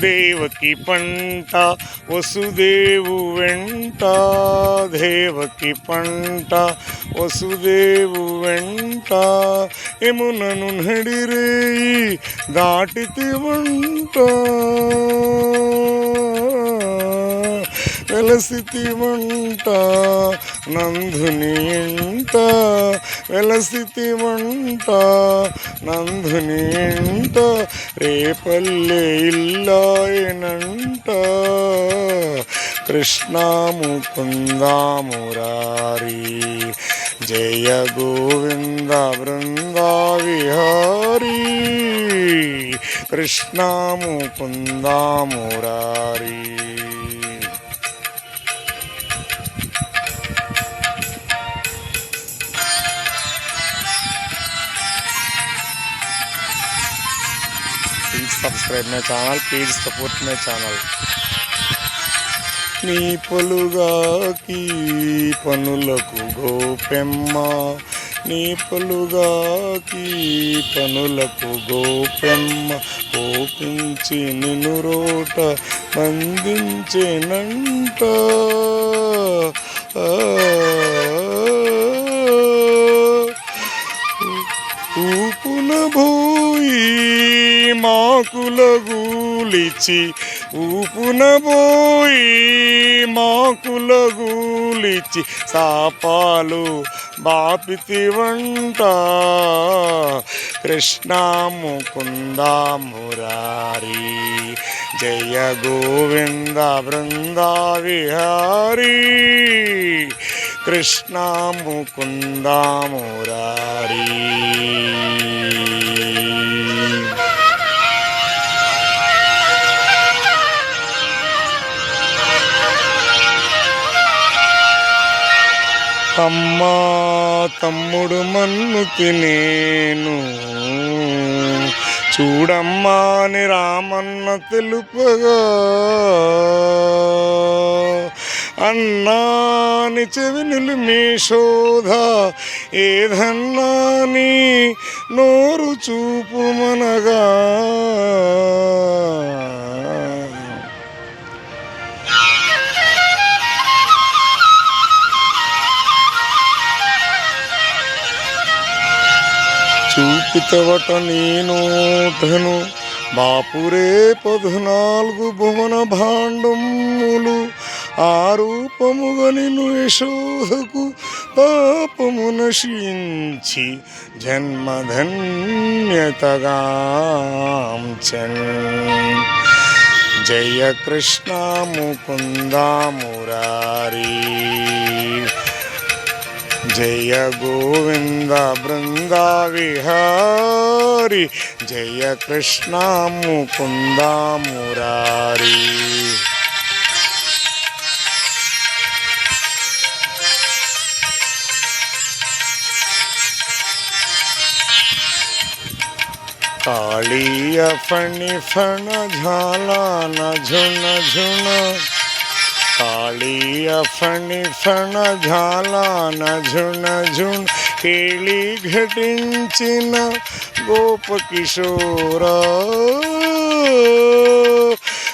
దేవకి పంట వసుదేవు వెంట దేవకి పంట వసుదేవు వెంట ఎమునను నడిరేయి దాటితి వంట వెలసితి వంట నందుని ఇంట వెలసితి మంట నందునింట రేపల్లె ఇల్లాయనంట కృష్ణాము కుందామురారి జయ గోవింద బృందా విహారీ. కృష్ణాము కుందామురారీ please subscribe my channel please support my channel నీ పొలుగాకి పనులకు గోపెమ్మ నీ పొలుగాకి పనులకు గోపెమ్మ కోపించి నిన్ను రోట బంధించేనంట గూలిచి ఊపున పోయి మాకుల గూలిచి సాపాలు బాపితి వంట. కృష్ణాము ముకుంద మురారి జయ గోవింద బృందా విహారీ. కృష్ణాము ముకుంద అమ్మా తమ్ముడు మన్ను తినేను చూడమ్మా అని రామన్న తెలుపగా. అన్నాని చెవినులు మీ శోధ. ఏదన్నాని నోరు చూపుమనగా. చూపితవట నేనోటను బాపురే పద్నాలుగు భువన భాండములు ఆ రూపముగా నిన్ను యశోదకు పాపము నశించి జన్మధన్యతగాంచన్. జయ కృష్ణ ముకుందా మురారీ. జయ గోవింద బృంద విహారి జయ కృష్ణ ముకుంద మురారి. కాళీయ ఫణి ఫణ ఝాలాన ఝున ఝున ಕಾಳಿಯ ಫಣಿ ಫಣ ಝಾಲಾನ ಝುಣ ಝುಣ ಕೇಳಿ ಘಟಿಂಚಿನ ಗೋಪಕಿಶೋರ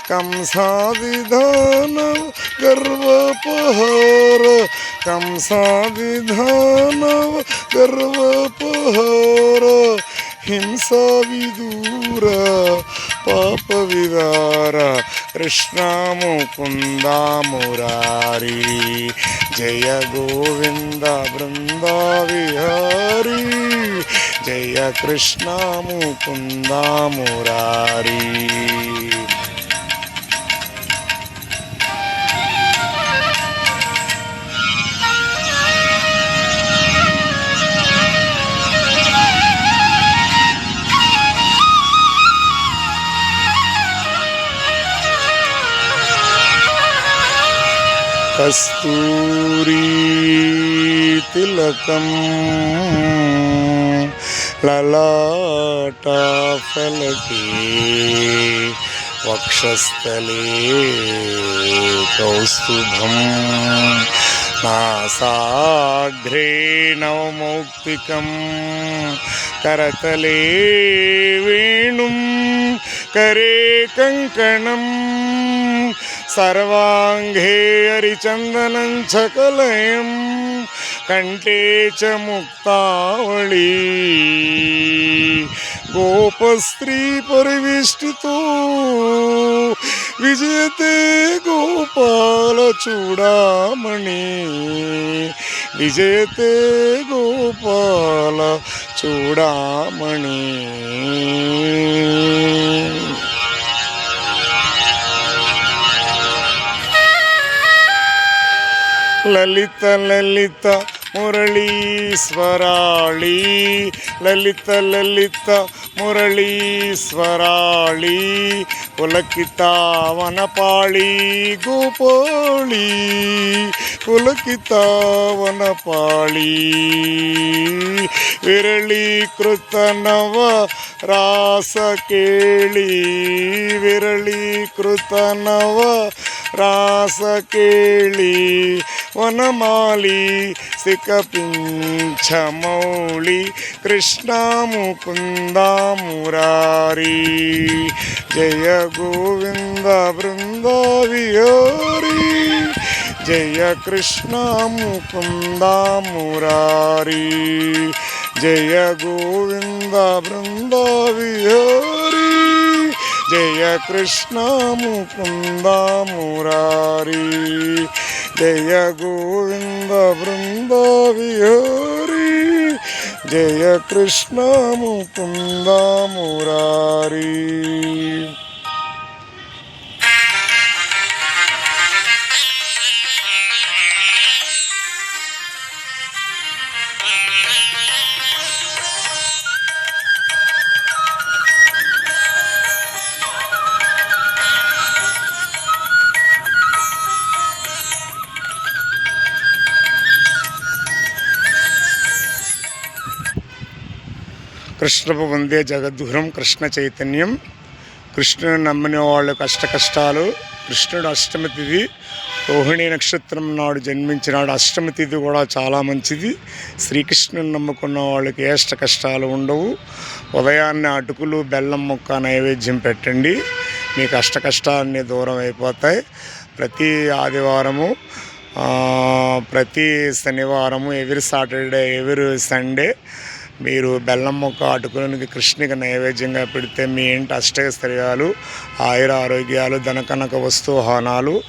ಕಂಸಾದಿಧಾನ ಗರ್ವಪಹಾರ ಕಂಸಾದಿಧಾನ ಗರ್ವಪಹಾರ ಹಿಂಸಾ ವಿದೂರ ಪಾಪ ವಿದಾರ కృష్ణము ముకుంద మురారి జయ గోవింద బృంద విహారీ జయ కృష్ణ ముకుంద మురారీ కస్తూరీతిలకం లలాటాఫలకే వక్షస్థలే కౌస్తుభం. నాసాగ్రే నవమౌక్తికం కరతలే వేణుం. కరే కంకణం సర్వాంఘే హరిచందనం చకలయం కంఠే చ ముక్తావళి. గోపస్త్రీ పరివేష్టితో విజయతే గోపాల చూడమణి. విజయతే గోపాల చూడమణి. ಲಲಿತ ಲಲಿತ ಮುರಳೀಸ್ವರಾಳಿ ಲಲಿತ ಲಲಿತ ಮುರಳೀಸ್ವರಾಳಿ ಕುಲಕಿತಾವನಪಾಳಿ ಗೋಪಾಳಿ. ಕುಲಕಿತಾವನಪಾಳಿ. ವಿರಳೀಕೃತನವ ರಾಸ ಕೇಳಿ. ವಿರಳೀಕೃತನವ ರಾಸ ಕೇಳಿ. విరళీకృత నవ రాస వనమాలి సికపించమౌళి ముకుంద మురారి జయ గోవింద బృంద జయ కృష్ణ ముకుంద మురారి జయ గోవింద బృంద విహారీ జయ కృష్ణ ముకుంద మురారి జయ గోవింద బృంద విహారీ జయ కృష్ణ కృష్ణపు వందే జగద్గురం కృష్ణ చైతన్యం. కృష్ణుని నమ్మిన వాళ్ళకు కష్ట కష్టాలు. కృష్ణుడు అష్టమి తిథి రోహిణి నక్షత్రం నాడు జన్మించినాడు. అష్టమి తిథి కూడా చాలా మంచిది. శ్రీకృష్ణుని నమ్ముకున్న వాళ్ళకి ఏ అష్ట కష్టాలు ఉండవు. ఉదయాన్నే అటుకులు బెల్లం ముక్క నైవేద్యం పెట్టండి. మీ అష్ట కష్టాలన్నీ దూరం అయిపోతాయి. ప్రతి ఆదివారము ప్రతి శనివారము ఎవరి సాటర్డే ఎవరి సండే మీరు బెల్లం మొక్క అటుకునికి కృష్ణునికి నైవేద్యంగా పెడితే మీ ఇంటి అష్టైశ్వర్యాలు ఆయుర ఆరోగ్యాలు ధనకనక వస్తువాహనాలు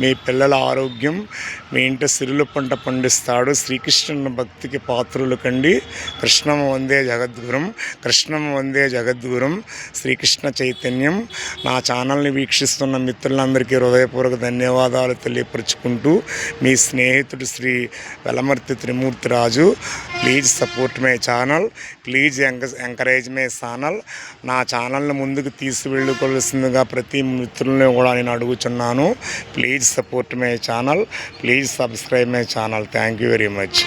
మీ పిల్లల ఆరోగ్యం మీ ఇంటి సిరులు పంట పండిస్తాడు శ్రీకృష్ణుని భక్తికి పాత్రులు కండి. కృష్ణం వందే జగద్గురం కృష్ణం వందే జగద్గురం. శ్రీకృష్ణ చైతన్యం. నా ఛానల్ని వీక్షిస్తున్న మిత్రులందరికీ హృదయపూర్వక ధన్యవాదాలు తెలియపరుచుకుంటూ మీ స్నేహితుడు Shri Velamarthi Trimurthi Raju please support my channel. Please encourage my channel. నా ఛానల్ని ముందుకు తీసుకువెళ్ళుకోవాల్సిందిగా ప్రతి మిత్రుల్ని కూడా నేను అడుగుచున్నాను. Please support my channel. Please subscribe my channel. Thank you very much.